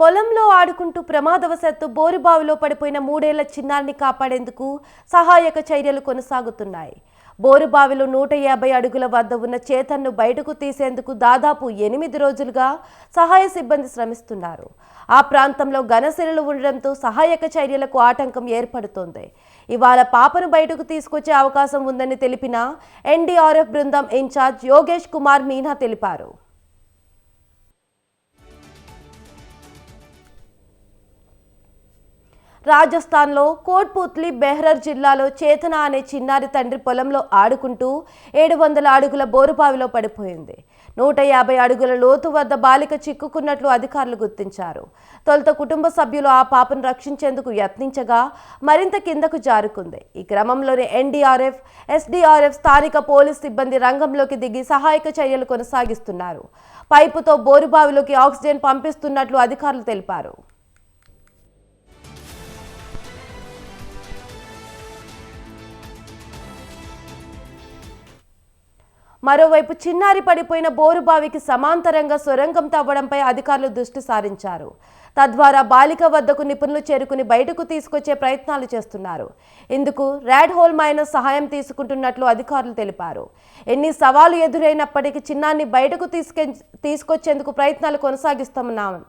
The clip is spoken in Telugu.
పొలంలో ఆడుకుంటూ ప్రమాదవశాత్తు బోరుబావిలో పడిపోయిన మూడేళ్ళ చిన్నారిని కాపాడేందుకు సహాయక చర్యలు కొనసాగుతున్నాయి. బోరుబావిలో నూట యాభై అడుగుల వద్ద ఉన్న చేతన్ను బయటకు తీసేందుకు దాదాపు ఎనిమిది రోజులుగా సహాయ సిబ్బంది శ్రమిస్తున్నారు. ఆ ప్రాంతంలో ఘనశిలలు ఉండడంతో సహాయక చర్యలకు ఆటంకం ఏర్పడుతోంది. ఇవాళ పాపను బయటకు తీసుకొచ్చే అవకాశం ఉందని తెలిపిన ఎన్డీఆర్ఎఫ్ బృందం ఇన్ఛార్జ్ యోగేష్ కుమార్ మీనా తెలిపారు. రాజస్థాన్లో కోట్పుత్లి బెహ్రర్ జిల్లాలో చేతన అనే చిన్నారి తండ్రి పొలంలో ఆడుకుంటూ ఏడు వందల అడుగుల బోరుబావిలో పడిపోయింది. నూట యాభై అడుగుల లోతు వద్ద బాలిక చిక్కుకున్నట్లు అధికారులు గుర్తించారు. తొలుత కుటుంబ సభ్యులు ఆ పాపను రక్షించేందుకు యత్నించగా మరింత కిందకు జారుకుంది. ఈ క్రమంలోనే ఎన్డీఆర్ఎఫ్ ఎస్డీఆర్ఎఫ్ స్థానిక పోలీస్ సిబ్బంది రంగంలోకి దిగి సహాయక చర్యలు కొనసాగిస్తున్నారు. పైపుతో బోరుబావిలోకి ఆక్సిజన్ పంపిస్తున్నట్లు అధికారులు తెలిపారు. మరోవైపు చిన్నారి పడిపోయిన బోరుబావికి సమాంతరంగా సొరంగం తవ్వడంపై అధికారులు దృష్టి సారించారు. తద్వారా బాలిక వద్దకు నిపుణులు చేరుకుని బయటకు తీసుకొచ్చే ప్రయత్నాలు చేస్తున్నారు. ఇందుకు ర్యాడ్ హోల్ మైన సహాయం తీసుకుంటున్నట్లు అధికారులు తెలిపారు. ఎన్ని సవాలు ఎదురైనప్పటికీ చిన్నాన్ని బయటకు తీసుకె తీసుకొచ్చేందుకు ప్రయత్నాలు కొనసాగిస్తామన్నారు